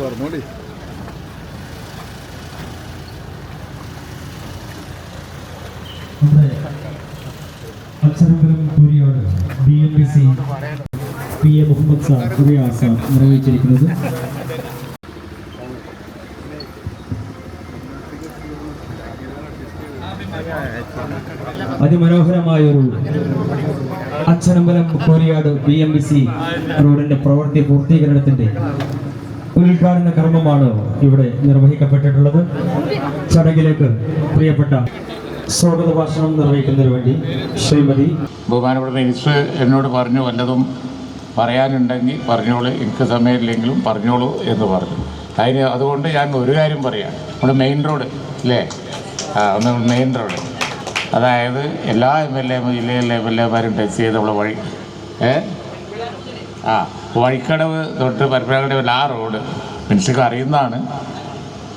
പറഞ്ഞോളി നമ്മുടെ അക്ഷരമ്പലം Kuriyode B M B C P A Muhammad sir curia sir നിർവഹിച്ചിരിക്കുന്നത്. അതിമനോഹരമായൊരു Achanambalam Koriyad B M B C റോഡിന്റെ പ്രവൃത്തി പൂർത്തീകരണത്തിന്റെ ഉദ്ഘാടന കർമ്മമാണ് ഇവിടെ നിർവഹിക്കപ്പെട്ടിട്ടുള്ളത്. ചടങ്ങിലേക്ക് പ്രിയപ്പെട്ട സ്വാഗത ഭാഷണം നിർവഹിക്കുന്നതിന് വേണ്ടി ശ്രീമതി ബഹുമാനപ്പെട്ട മിനിസ്റ്റർ എന്നോട് പറഞ്ഞു വല്ലതും പറയാനുണ്ടെങ്കിൽ പറഞ്ഞോളൂ. എനിക്ക് സമയമില്ലെങ്കിലും പറഞ്ഞോളൂ എന്ന് പറഞ്ഞു. അതിന് അതുകൊണ്ട് ഞാൻ ഒരു കാര്യം പറയാം. നമ്മുടെ മെയിൻ റോഡ് അല്ലേ ഒന്ന് മെയിൻ റോഡ് അതായത് എല്ലാ എം എൽ എ ജില്ലയിലെ എം എൽ എമാരും ടച്ച് ചെയ്ത് നമ്മളെ വഴി ഏ? ആ വഴിക്കടവ് തൊട്ട് പരപ്പനക്കടവിൽ ആ റോഡ് മിനിസ്റ്റർക്ക് അറിയുന്നതാണ്.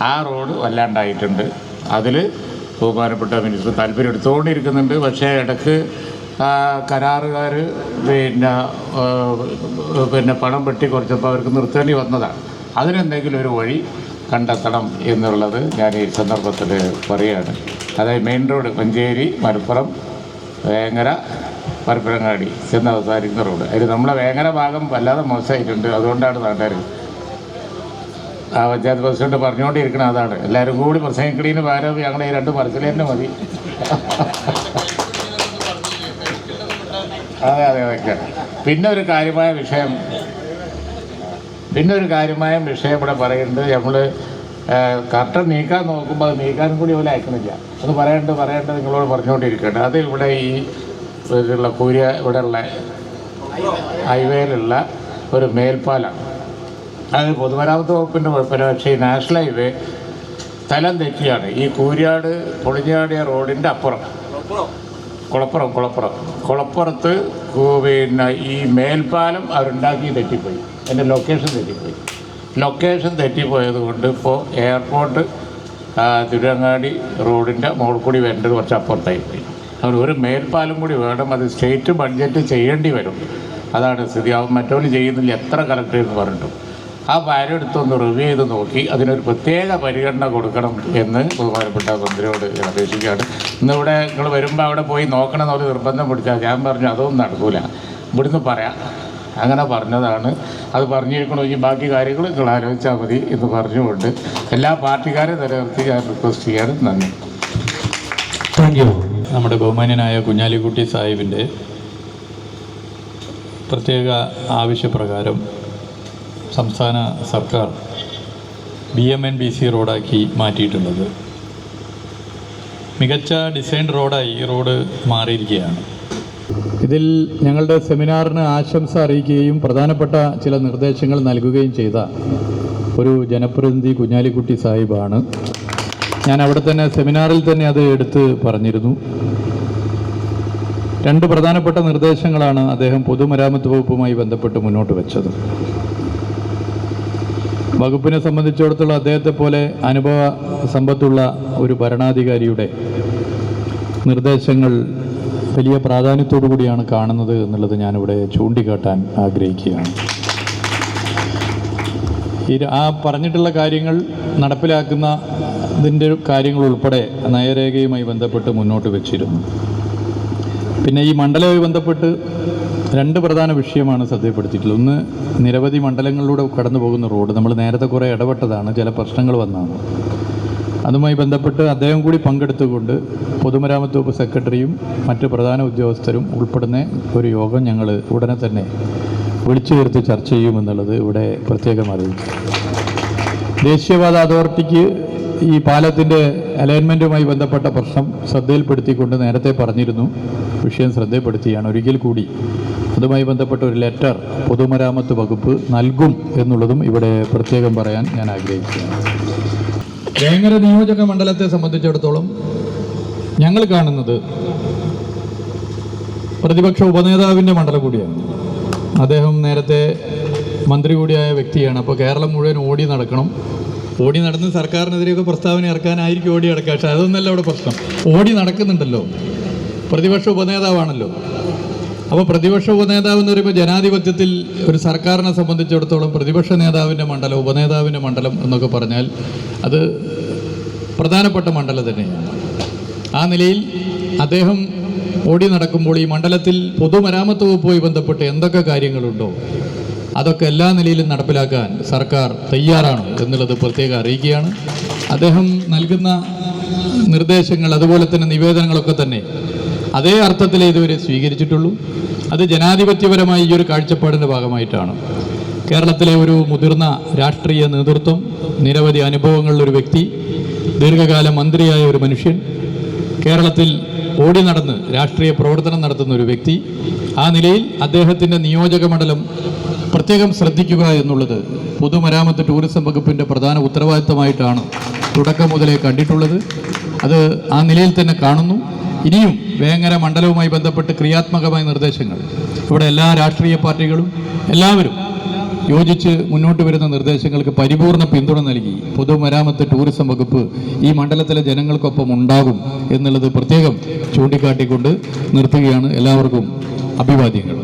ആ റോഡ് വല്ലാണ്ടായിട്ടുണ്ട്. അതിൽ ബഹുമാനപ്പെട്ട മിനിസ്റ്റർ താല്പര്യം എടുത്തുകൊണ്ടിരിക്കുന്നുണ്ട് പക്ഷേ ഇടയ്ക്ക് കരാറുകാർ പിന്നെ പിന്നെ പണം വെട്ടി കുറച്ചപ്പോൾ അവർക്ക് നിർത്തേണ്ടി വന്നതാണ്. അതിനെന്തെങ്കിലും ഒരു വഴി കണ്ടെത്തണം എന്നുള്ളത് ഞാൻ ഈ സന്ദർഭത്തിൽ പറയുകയാണ്. അതായത് മെയിൻ റോഡ് മഞ്ചേരി മലപ്പുറം വേങ്ങര പരപ്പനങ്ങാടി ചെന്ന് അവസാനിക്കുന്ന റോഡ്. അതിൽ നമ്മളെ വേങ്ങര ഭാഗം വല്ലാതെ മോശമായിട്ടുണ്ട്. അതുകൊണ്ടാണ് നാട്ടുകാർ ആ പഞ്ചായത്ത് പ്രസിഡന്റ് പറഞ്ഞുകൊണ്ടിരിക്കണം അതാണ്. എല്ലാവരും കൂടി പ്രസംഗിക്കണീന് പകരം ഞങ്ങളെ ഈ രണ്ട് പറച്ചിൽ തന്നെ മതി. അതെ അതെ അതൊക്കെ പിന്നെ ഒരു കാര്യമായ വിഷയം പിന്നെ ഒരു കാര്യമായ വിഷയം ഇവിടെ പറയുന്നത് നമ്മൾ കർട്ടൻ നീക്കാൻ നോക്കുമ്പോൾ അത് നീക്കാനും കൂടി പോലെ അയക്കണില്ല. അത് പറയേണ്ടത് പറയേണ്ടത് നിങ്ങളോട് പറഞ്ഞുകൊണ്ടിരിക്കട്ടെ അത് ഇവിടെ ഈ ഇതിലുള്ള കൂര്യ ഇവിടെയുള്ള ഹൈവേയിലുള്ള ഒരു മേൽപ്പാലാണ്. അത് പൊതുമരാമത്ത് വകുപ്പിന്റെ കുഴപ്പമില്ല പക്ഷേ ഈ നാഷണൽ ഹൈവേ സ്ഥലം തെറ്റിയാണ്. ഈ കൂരിയാട് പൊളിഞ്ഞാടിയ റോഡിന്റെ അപ്പുറം. കുളപ്പുറം കുളപ്പുറം. കുളപ്പുറത്ത് പിന്നെ ഈ മേൽപ്പാലം അവരുണ്ടാക്കി തെറ്റിപ്പോയി. എന്റെ ലൊക്കേഷൻ തെറ്റിപ്പോയി. ലൊക്കേഷൻ തെറ്റിപ്പോയത് കൊണ്ട് ഇപ്പോൾ എയർപോർട്ട് തിരുവങ്ങാടി റോഡിന്റെ മുകളിൽ കൂടി വരേണ്ടത് കുറച്ച് അപ്പുറത്തായി പോയി. അവർ ഒരു മേൽപ്പാലം കൂടി വേണം അത് സ്റ്റേറ്റ് ബഡ്ജറ്റ് ചെയ്യേണ്ടി വരും. അതാണ് സ്ഥിതി. അവൻ മറ്റവർ ചെയ്യുന്നില്ല. എത്ര കളക്ടർ എന്ന് പറഞ്ഞിട്ടും. ആ ഭാര്യ എടുത്തൊന്ന് റിവ്യൂ ചെയ്ത് നോക്കി. അതിനൊരു പ്രത്യേക പരിഗണന കൊടുക്കണം എന്ന് ബഹുമാനപ്പെട്ട മന്ത്രിയോട് അപേക്ഷിക്കുകയാണ്. ഇന്നിവിടെ നിങ്ങൾ വരുമ്പോൾ അവിടെ പോയി നോക്കണം എന്നൊരു നിർബന്ധം പിടിച്ചാൽ ഞാൻ പറഞ്ഞു അതൊന്നും നടക്കൂല. ഇവിടുന്ന് പറയാം. അങ്ങനെ പറഞ്ഞതാണ്. അത് പറഞ്ഞിരിക്കണമെങ്കിൽ ബാക്കി കാര്യങ്ങൾ നിങ്ങൾ ആലോചിച്ചാൽ മതി എന്ന് പറഞ്ഞുകൊണ്ട് എല്ലാ പാർട്ടിക്കാരെ നിലനിർത്തി ഞാൻ റിക്വസ്റ്റ് ചെയ്യാണ്. നന്ദി. താങ്ക് യു നമ്മുടെ ബഹുമാന്യനായ കുഞ്ഞാലിക്കുട്ടി സാഹിബിന്റെ പ്രത്യേക ആവശ്യപ്രകാരം സംസ്ഥാന സർക്കാർ B M N B C റോഡാക്കി മാറ്റിയിട്ടുള്ളത്. മികച്ച ഡിസൈൻ റോഡായി ഈ റോഡ് മാറിയിരിക്കുകയാണ്. ഇതിൽ ഞങ്ങളുടെ സെമിനാറിന് ആശംസ അറിയിക്കുകയും പ്രധാനപ്പെട്ട ചില നിർദ്ദേശങ്ങൾ നൽകുകയും ചെയ്ത ഒരു ജനപ്രതിനിധി കുഞ്ഞാലിക്കുട്ടി സാഹിബാണ്. ഞാൻ അവിടെ തന്നെ സെമിനാറിൽ തന്നെ അത് എടുത്ത് പറഞ്ഞിരുന്നു. രണ്ട് പ്രധാനപ്പെട്ട നിർദ്ദേശങ്ങളാണ് അദ്ദേഹം പൊതുമരാമത്ത് വകുപ്പുമായി ബന്ധപ്പെട്ട് മുന്നോട്ട് വെച്ചത്. വകുപ്പിനെ സംബന്ധിച്ചിടത്തോളം അദ്ദേഹത്തെ പോലെ അനുഭവ സമ്പത്തുള്ള ഒരു ഭരണാധികാരിയുടെ നിർദ്ദേശങ്ങൾ വലിയ പ്രാധാന്യത്തോടു കൂടിയാണ് കാണുന്നത് എന്നുള്ളത് ഞാനിവിടെ ചൂണ്ടിക്കാട്ടാൻ ആഗ്രഹിക്കുകയാണ്. ഈ ആ പറഞ്ഞിട്ടുള്ള കാര്യങ്ങൾ നടപ്പിലാക്കുന്ന ഇതിന്റെ കാര്യങ്ങൾ ഉൾപ്പെടെ നയരേഖയുമായി ബന്ധപ്പെട്ട് മുന്നോട്ട് വെച്ചിരുന്നു. പിന്നെ ഈ മണ്ഡലവുമായി ബന്ധപ്പെട്ട് രണ്ട് പ്രധാന വിഷയമാണ് ശ്രദ്ധയപ്പെടുത്തിയിട്ടുള്ളത് ഒന്ന് നിരവധി മണ്ഡലങ്ങളിലൂടെ കടന്നു പോകുന്ന റോഡ്. നമ്മൾ നേരത്തെ കുറേ ഇടപെട്ടതാണ്. ചില പ്രശ്നങ്ങൾ വന്നാണ് അതുമായി ബന്ധപ്പെട്ട് അദ്ദേഹം കൂടി പങ്കെടുത്തുകൊണ്ട് പൊതുമരാമത്ത് വകുപ്പ് സെക്രട്ടറിയും മറ്റ് പ്രധാന ഉദ്യോഗസ്ഥരും ഉൾപ്പെടുന്ന ഒരു യോഗം ഞങ്ങൾ ഉടനെ തന്നെ വിളിച്ചു ചേർത്ത് ചർച്ച ചെയ്യുമെന്നുള്ളത് ഇവിടെ പ്രത്യേകം അറിയിച്ചു ദേശീയപാത അതോറിറ്റിക്ക് ഈ പാലത്തിന്റെ അലൈൻമെന്റുമായി ബന്ധപ്പെട്ട പ്രശ്നം ശ്രദ്ധയിൽപ്പെടുത്തിക്കൊണ്ട് നേരത്തെ പറഞ്ഞിരുന്നു. വിഷയം ശ്രദ്ധയിൽപ്പെടുത്തിയാണ്. ഒരിക്കൽ കൂടി അതുമായി ബന്ധപ്പെട്ട ഒരു ലെറ്റർ പൊതുമരാമത്ത് വകുപ്പ് നൽകും എന്നുള്ളതും ഇവിടെ പ്രത്യേകം പറയാൻ ഞാൻ ആഗ്രഹിക്കുന്നു. വേങ്ങര നിയോജക മണ്ഡലത്തെ സംബന്ധിച്ചിടത്തോളം ഞങ്ങൾ കാണുന്നത് പ്രതിപക്ഷ ഉപനേതാവിന്റെ മണ്ഡലം കൂടിയാണ്. അദ്ദേഹം നേരത്തെ മന്ത്രി കൂടിയായ വ്യക്തിയാണ്. അപ്പോൾ കേരളം മുഴുവൻ ഓടി നടക്കണം. ഓടി നടന്ന് സർക്കാരിനെതിരെയൊക്കെ പ്രസ്താവന ഇറക്കാനായിരിക്കും ഓടി നടക്കുക. പക്ഷേ അതൊന്നല്ല അവിടെ പ്രശ്നം. ഓടി നടക്കുന്നുണ്ടല്ലോ. പ്രതിപക്ഷ ഉപനേതാവാണല്ലോ. അപ്പോൾ പ്രതിപക്ഷ ഉപനേതാവ് എന്ന് പറയുമ്പോൾ ജനാധിപത്യത്തിൽ ഒരു സർക്കാരിനെ സംബന്ധിച്ചിടത്തോളം പ്രതിപക്ഷ നേതാവിന്റെ മണ്ഡലം ഉപനേതാവിന്റെ മണ്ഡലം എന്നൊക്കെ പറഞ്ഞാൽ അത് പ്രധാനപ്പെട്ട മണ്ഡലം തന്നെയാണ്. ആ നിലയിൽ അദ്ദേഹം ഓടി നടക്കുമ്പോൾ ഈ മണ്ഡലത്തിൽ പൊതുമരാമത്ത് വകുപ്പുമായി ബന്ധപ്പെട്ട് എന്തൊക്കെ കാര്യങ്ങളുണ്ടോ അതൊക്കെ എല്ലാ നിലയിലും നടപ്പിലാക്കാൻ സർക്കാർ തയ്യാറാണ് എന്നുള്ളത് പ്രത്യേകം അറിയിക്കുകയാണ്. അദ്ദേഹം നൽകുന്ന നിർദ്ദേശങ്ങൾ അതുപോലെ തന്നെ നിവേദനങ്ങളൊക്കെ തന്നെ അതേ അർത്ഥത്തിലേ ഇതുവരെ സ്വീകരിച്ചിട്ടുള്ളൂ. അത് ജനാധിപത്യപരമായ ഈ ഒരു കാഴ്ചപ്പാടിന്റെ ഭാഗമായിട്ടാണ്. കേരളത്തിലെ ഒരു മുതിർന്ന രാഷ്ട്രീയ നേതൃത്വം നിരവധി അനുഭവങ്ങളുള്ള ഒരു വ്യക്തി ദീർഘകാല മന്ത്രിയായ ഒരു മനുഷ്യൻ കേരളത്തിൽ ഓടി നടന്ന് രാഷ്ട്രീയ പ്രവർത്തനം നടത്തുന്ന ഒരു വ്യക്തി. ആ നിലയിൽ അദ്ദേഹത്തിന്റെ നിയോജക മണ്ഡലം പ്രത്യേകം ശ്രദ്ധിക്കുക എന്നുള്ളത് പൊതുമരാമത്ത് ടൂറിസം വകുപ്പിന്റെ പ്രധാന ഉത്തരവാദിത്തമായിട്ടാണ് തുടക്കം മുതലേ കണ്ടിട്ടുള്ളത്. അത് ആ നിലയിൽ തന്നെ കാണുന്നു. ഇനിയും വേങ്ങര മണ്ഡലവുമായി ബന്ധപ്പെട്ട് ക്രിയാത്മകമായ നിർദ്ദേശങ്ങൾ. ഇവിടെ എല്ലാ രാഷ്ട്രീയ പാർട്ടികളും എല്ലാവരും യോജിച്ച് മുന്നോട്ട് വരുന്ന നിർദ്ദേശങ്ങൾക്ക് പരിപൂർണ പിന്തുണ നൽകി. പൊതുമരാമത്ത് ടൂറിസം വകുപ്പ് ഈ മണ്ഡലത്തിലെ ജനങ്ങൾക്കൊപ്പം ഉണ്ടാകും എന്നുള്ളത് പ്രത്യേകം ചൂണ്ടിക്കാട്ടിക്കൊണ്ട് നിർത്തുകയാണ് എല്ലാവർക്കും അഭിവാദ്യങ്ങൾ.